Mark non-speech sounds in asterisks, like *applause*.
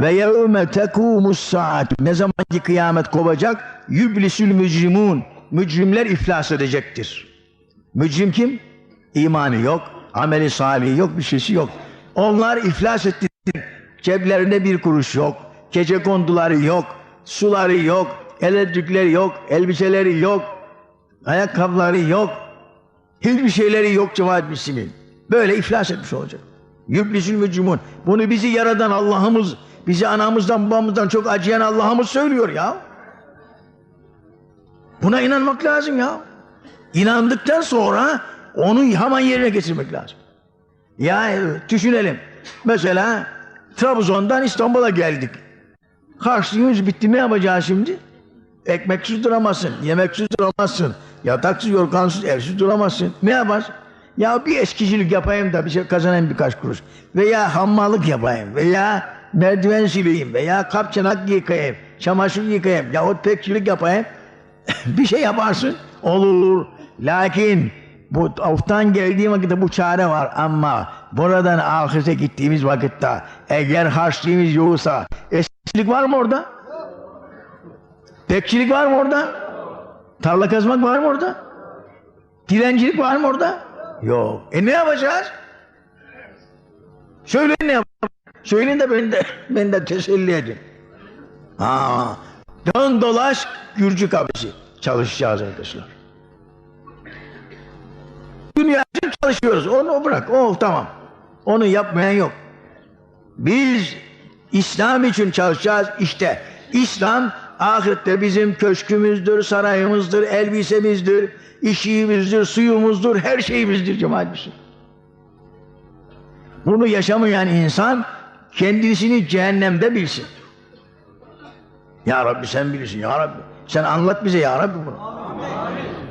Ve yevme tekumus saat. Ne zaman ki kıyamet kopacak? Yüblisül mücrimun. Mücrimler iflas edecektir. Mücrim kim? İmanı yok, ameli salih yok, bir şeysi yok. Onlar iflas etti. Ceplerinde bir kuruş yok. Gece konduları yok. Suları yok. Elektrikleri yok. Elbiseleri yok. Ayakkabıları yok. Hiçbir şeyleri yok cemaat Müslümin. Böyle iflas etmiş olacak. Yüblisül mücrimun. Bunu bizi yaradan Allah'ımız, bizi anamızdan babamızdan çok acıyan Allah'ımız söylüyor ya. Buna inanmak lazım ya. İnandıktan sonra onu hemen yerine getirmek lazım. Ya e, düşünelim. Mesela Trabzon'dan İstanbul'a geldik. Harçlığımız bitti ne yapacağız şimdi? Ekmeksiz duramazsın, yemeksiz duramazsın, yataksız, yorgansız, evsiz duramazsın. Ne yaparsın? Ya bir eskicilik yapayım da bir şey kazanayım birkaç kuruş. Veya hammallık yapayım veya merdiven sileyim veya kap çanak yıkayayım, çamaşır yıkayayım yahut bekçilik yapayım. *laughs* bir şey yaparsın olur. Lakin bu oftan geldiğim vakitte bu çare var ama buradan ahirete gittiğimiz vakitte eğer harçlığımız yoksa eskicilik var mı orada? Bekçilik var mı orada? Tarla kazmak var mı orada? Dilencilik var mı orada? Yok. E ne yapacağız? Söyleyin ne yapacağız? Söyleyin de beni de, beni de teselli edin. Ha, dön dolaş Gürcü kabisi. Çalışacağız arkadaşlar. Dünya için çalışıyoruz. Onu bırak. O tamam. Onu yapmayan yok. Biz İslam için çalışacağız. İşte İslam ahirette bizim köşkümüzdür, sarayımızdır, elbisemizdir, işimizdir, suyumuzdur, her şeyimizdir cemaat. Bunu yaşamayan insan kendisini cehennemde bilsin. Ya Rabbi sen bilirsin ya Rabbi. Sen anlat bize ya Rabbi bunu.